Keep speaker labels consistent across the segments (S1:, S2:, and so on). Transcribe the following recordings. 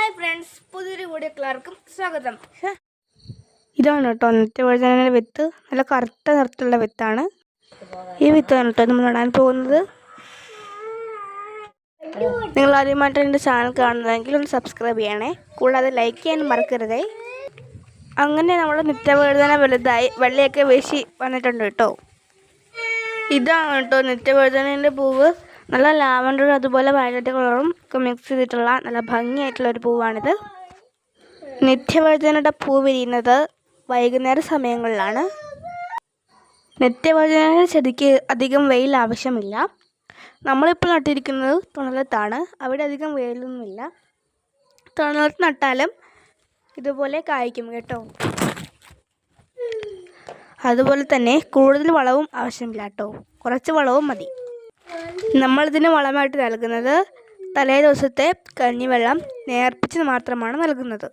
S1: Hi friends പുതിയൊരു video സ്വാഗതം.
S2: ഇതാണ് കേട്ടോ നിത്യവഴുതനയുടെ വിത്ത്. നല്ല കറുത്ത നിറത്തിലുള്ള വിത്താണ്. ഈ വിത്താണ് കേട്ടോ നമ്മൾ നടാൻ പോകുന്നത്. നിങ്ങൾ ആദ്യമായിട്ട് എന്റെ ചാനൽ കാണുന്നതെങ്കിൽ ഒന്ന് സബ്സ്ക്രൈബ് ചെയ്യണേ. കൂടാതെ ലൈക്ക് ചെയ്യാൻ മറക്കരുതേ. അങ്ങനെ നമ്മുടെ നിത്യവഴുതന വലുതായി വെള്ളയൊക്കെ വീശി വന്നിട്ടുണ്ട് കേട്ടോ. ഇതാണ് കേട്ടോ നിത്യവഴുതനേന്റെ പൂവ്. നല്ല ലാവൻഡറും അതുപോലെ വയലറ്റ് കളറും ഒക്കെ മിക്സ് ചെയ്തിട്ടുള്ള നല്ല ഭംഗിയായിട്ടുള്ള ഒരു പൂവാണിത്. നിത്യവഴുതനയുടെ പൂ വിരിയുന്നത് വൈകുന്നേര സമയങ്ങളിലാണ്. നിത്യവഴുതന ചെടിക്ക് അധികം വെയിൽ ആവശ്യമില്ല. നമ്മളിപ്പോൾ നട്ടിരിക്കുന്നത് തുണലത്താണ്. അവിടെ അധികം വെയിലൊന്നുമില്ല. തുണലത്ത് നട്ടാലും ഇതുപോലെ കായ്ക്കും കേട്ടോ. അതുപോലെ തന്നെ കൂടുതൽ വളവും ആവശ്യമില്ല കേട്ടോ. കുറച്ച് വളവും മതി. നമ്മളിതിന് വളമായിട്ട് നൽകുന്നത് തലേ ദിവസത്തെ കഞ്ഞിവെള്ളം നേർപ്പിച്ച് മാത്രമാണ് നൽകുന്നത്.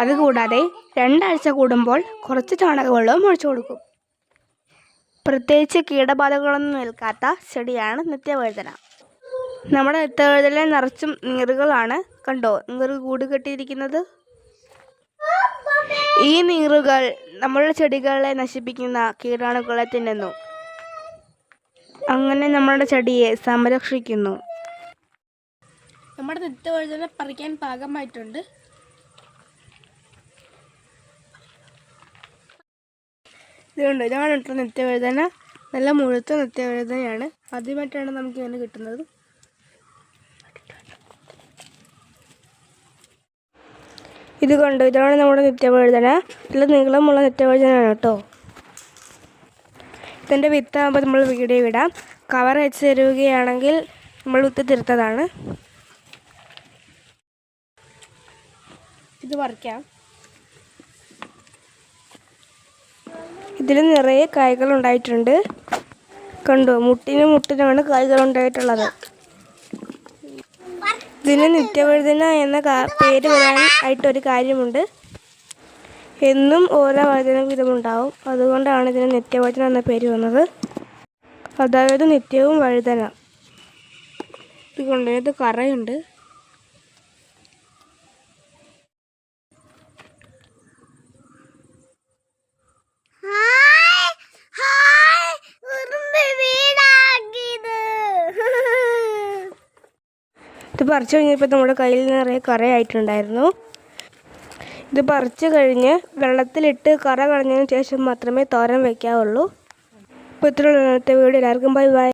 S2: അതുകൂടാതെ രണ്ടാഴ്ച കൂടുമ്പോൾ കുറച്ച് ചാണകവെള്ളവും ഒഴിച്ചു കൊടുക്കും. പ്രത്യേകിച്ച് കീടബാധകളൊന്നും നിൽക്കാത്ത ചെടിയാണ് നിത്യവഴുതന. നമ്മുടെ നിത്യവഴുതന നിറച്ചും നീറുകളാണ് കണ്ടോ? നീറ് കൂട് കെട്ടിയിരിക്കുന്നത്. ഈ നീറുകൾ നമ്മളുടെ ചെടികളെ നശിപ്പിക്കുന്ന കീടാണുക്കളെ തിന്നുന്നു. അങ്ങനെ നമ്മുടെ ചെടിയെ സംരക്ഷിക്കുന്നു.
S1: നമ്മുടെ നിത്യവഴുതന പറിക്കാൻ പാകമായിട്ടുണ്ട്.
S2: ഇതുകൊണ്ട് ഇതാണ് നിത്യ വഴുതന. നല്ല മുഴുത്ത നിത്യവേദനയാണ് ആദ്യമായിട്ടാണ് നമുക്ക് ഇങ്ങനെ കിട്ടുന്നത്. ഇതുകൊണ്ട് കണ്ടു? ഇതാണ് നമ്മുടെ നിത്യവേദന നല്ല നീളമുള്ള നിത്യവേദനയാണ് കേട്ടോ. ഇതിന്റെ വിത്താകുമ്പോൾ നമ്മൾ വീഡിയോ ഇടാം. കവർ വെച്ച് തരുകയാണെങ്കിൽ നമ്മൾ വിത്ത് തീർത്തതാണ്. ഇത് പറിക്കാം. ഇതിൽ നിറയെ കായ്കൾ ഉണ്ടായിട്ടുണ്ട്. കണ്ടു? മുട്ടിന് മുട്ടിനാണ് കായ്കൾ ഉണ്ടായിട്ടുള്ളത്. ഇതിന് നിത്യവഴുതന എന്ന പേര് വരാൻ ആയിട്ടൊരു കാര്യമുണ്ട്. എന്നും ഓരോ വചന വീതമുണ്ടാവും അതുകൊണ്ടാണ് ഇതിന് നിത്യവചനം എന്ന പേര് വന്നത്. അതായത് നിത്യവും വഴുതന. ഇത് കൊണ്ടുപോയത് കറയുണ്ട്? ഇത് പറിച്ചു കഴിഞ്ഞപ്പോൾ നമ്മുടെ കയ്യിൽ നിറയെ കറയായിട്ടുണ്ടായിരുന്നു. ഇത് പറിച്ചു കഴിഞ്ഞ് വെള്ളത്തിലിട്ട് കറ കളഞ്ഞതിന് ശേഷം മാത്രമേ തോരൻ വയ്ക്കാവുള്ളൂ അപ്പോൾ ഇത്രയുള്ള വീഡിയോ എല്ലാവർക്കും ബൈ ബൈ.